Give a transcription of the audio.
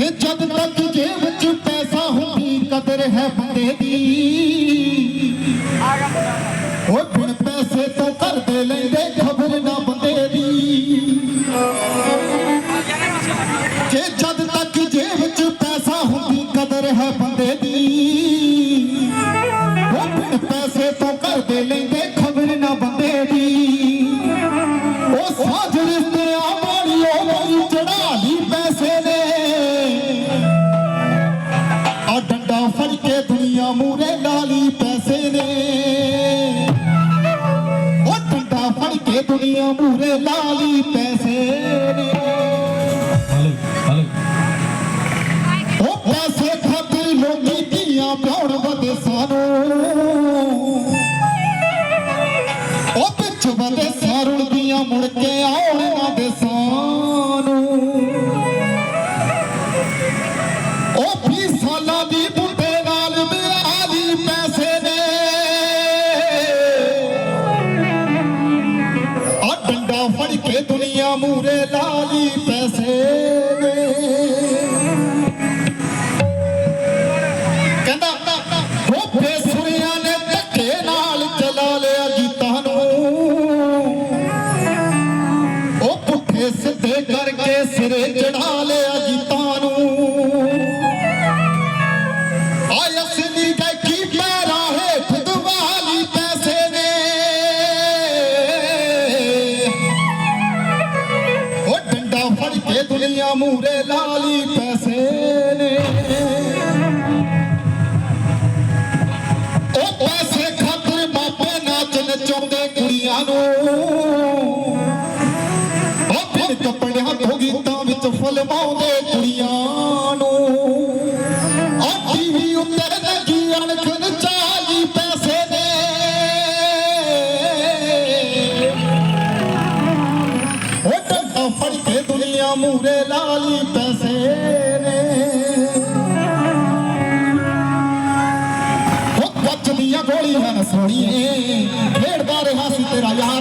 ਕਿ ਜਦ ਤੱਕ ਜੇਬ 'ਚ ਪੈਸਾ ਹੁੰਦੀ, ਕਦਰ ਹੈ ਬੰਦੇ ਦੀ। ਉਹ ਬਿਨ ਪੈਸੇ ਤੋਂ ਕਰਦੇ ਲੈਂਦੇ ਖਬਰ ਨਾ ਬੰਦੇ ਦੀ। ਕਿ ਜਦ ਤੱਕ ਜੇਬ 'ਚ ਪੈਸਾ ਹੁੰਦੀ, ਕਦਰ ਹੈ ਬੰਦੇ ਦੀ। ਉਹ ਬਿਨ ਦੁਨੀਆ ਮੂਰੇ ਲਾਲੀ ਪੈਸੇ ਨੇ। ਉਹ ਡੰਡਾ ਫੜ ਕੇ ਦੁਨੀਆ ਮੂਰੇ ਲਾਲੀ ਪੈਸੇ ਨੇ। Hello hello. ਉਹ ਪੈਸੇ ਦੁਨੀਆ ਮੂਰੇ ਲਾਲੀ ਫੜ ਕੇ ਦੁਨੀਆ ਮੂਰੇ ਲਾਲੀ ਪੈਸੇ ਨੇ। ਮੂਰੇ ਲਾਲੀ ਪੈਸੇ ਨੇ। ਉਹ ਕੱਚ ਦੀਆਂ ਗੋਲੀਆਂ ਨਾ ਸੋਣੀਏ। ਖੇਡਦਾ ਰਿਹਾ ਸੀ ਤੇਰਾ ਯਾਰ